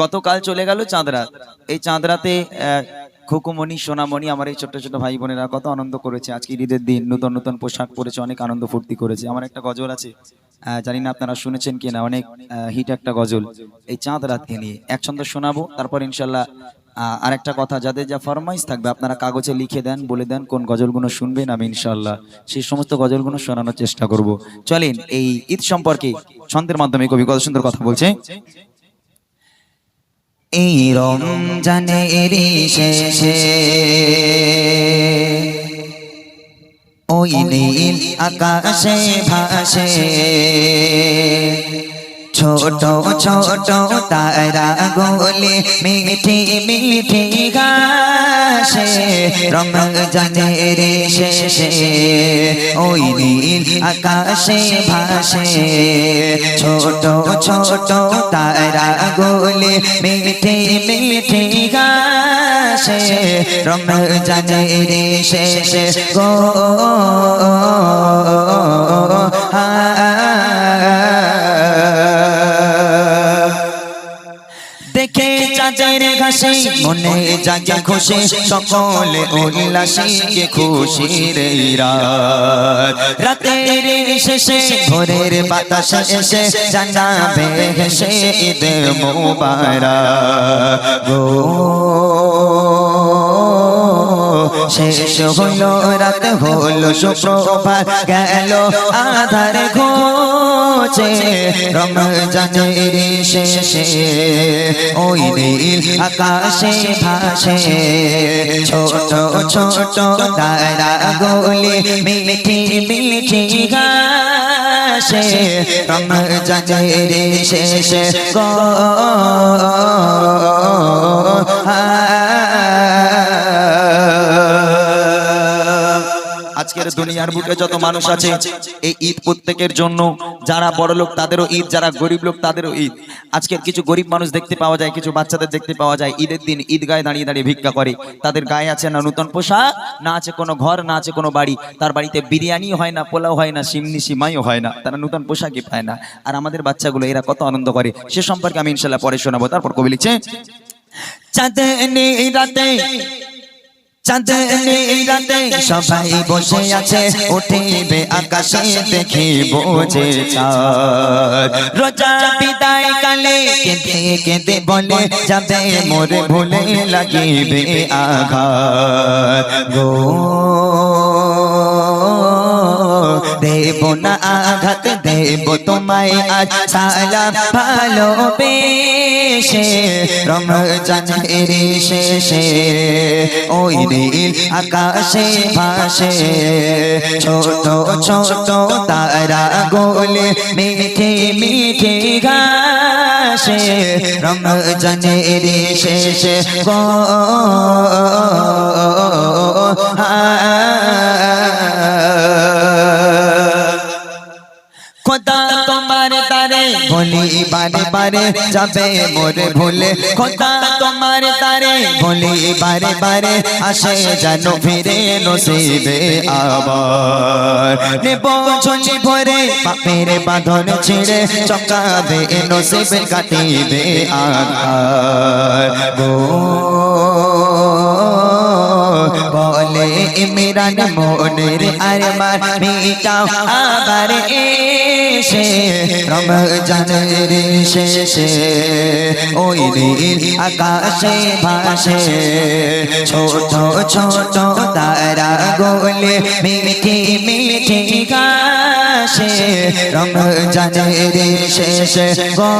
গতকাল চলে গেল চাঁদরাত এই চাঁদরাতে খুকুমণি সোনামণি আমার এই ছোট্ট ছোট ভাই বোনেরা কত আনন্দ করেছে। আজকে ঈদের দিন নতুন নতুন পোশাক পরেছে অনেক আনন্দ ফুর্তি করেছে। আমার একটা গজল আছে জানি না আপনারা শুনেছেন কিনা অনেক হিট একটা গজল। এই চাঁদ রাতকে নিয়ে এক ছন্দ শোনাবো তারপর ইনশাল্লাহ আহ, আরেকটা কথা যাদের যা ফরমাইশ থাকবে আপনারা কাগজে লিখে দেন বলে দেন কোন গজলগুলো শুনবেন আমি ইনশাল্লাহ সেই সমস্ত গজলগুলো শোনানোর চেষ্টা করব। চলেন এই ঈদ সম্পর্কে ছন্দের মাধ্যমে কবি কত সুন্দর কথা বলছে। এই রমজানে এরি শেষে ওই নীল আকাশে ভাসে। ছোট ছোট তারা গোলে মিঠি মিঠি গাছে রমজানের শেষে ওই নীল আকাশে ভাসে। ছোট ছোট তারা গোলে মিঠি মিঠি গাছে রমজানের শেষে গো। দেখে চাঁদের ঘাসে মনে জাগে খুশি, সকলে উল্লাসে খুশি রে রাত। রাতের শেষে ভোরের বাতাস এসে জানাবে হেসে ঈদ মোবারক। গো, শেষ হলো, রাত হলো, সুপ্রভাত গেল আধার ঘোচে রমজানের শেষে ওই নীল আকাশে ভাসে, ছোট ছোট তারা গোলে মিঠি মিঠি গাছে রমজানের শেষে গো আজকের দুনিয়ার বুকে যত মানুষ আছে এই ঈদ প্রত্যেকের জন্য যারা বড় লোক তাদেরও ঈদ যারা গরিব লোক তাদেরও ঈদ। আজকের কিছু গরিব মানুষ দেখতে পাওয়া যায় কিছু বাচ্চাদের দেখতে পাওয়া যায় ঈদের দিন ঈদ গায়ে দাঁড়িয়ে দাঁড়িয়ে ভিক্ষা করে। তাদের গায়ে আছে না নতুন পোশাক না আছে কোনো ঘর না আছে কোনো বাড়ি। তার বাড়িতে বিরিয়ানি হয় না পোলাও হয় না সিমনি সিমাইও হয় না তারা নতুন পোশাকই পায় না। আর আমাদের বাচ্চাগুলো এরা কত আনন্দ করে। সে সম্পর্কে আমি ইনশাল্লাহ পরে শোনাবো। তারপর কবি লিখছে চাঁদনি রাতে সবাই বসে আছে, উঠিবে আকাশে দেখিব যে চাঁদ। রোজা বিদায় কালে কেঁদে কেঁদে বলে যাবে মোরে ভুলে লাগিবে আঘাত। গো দেব না আঘাত দেব তোমায় আজ সালাম ভালোবেসে, রমজানের শেষে ওই নীল আকাশে ভাসে, ছোট ছোট তারা গোলে মিঠে মিঠে ঘাসে, রমজানের শেষে গো বারে যাবে মোরে ভুলে। খোদা তোমার তারে ভুলি বারে বারে আসে যেন ফিরে নসিবে আবার। নেব ঝুলি ভরে পাপের বাঁধন ছিঁড়ে, চকাবে নসিবে কাটিবে আকার গো ইমরান মনের আরমান মিটাও। আবার এসে রমজানের শেষে ওই নীল আকাশে ভাসে ছোট ছোট তারা গোলে মিঠি মিঠি গাছে রমজানের শেষে গো।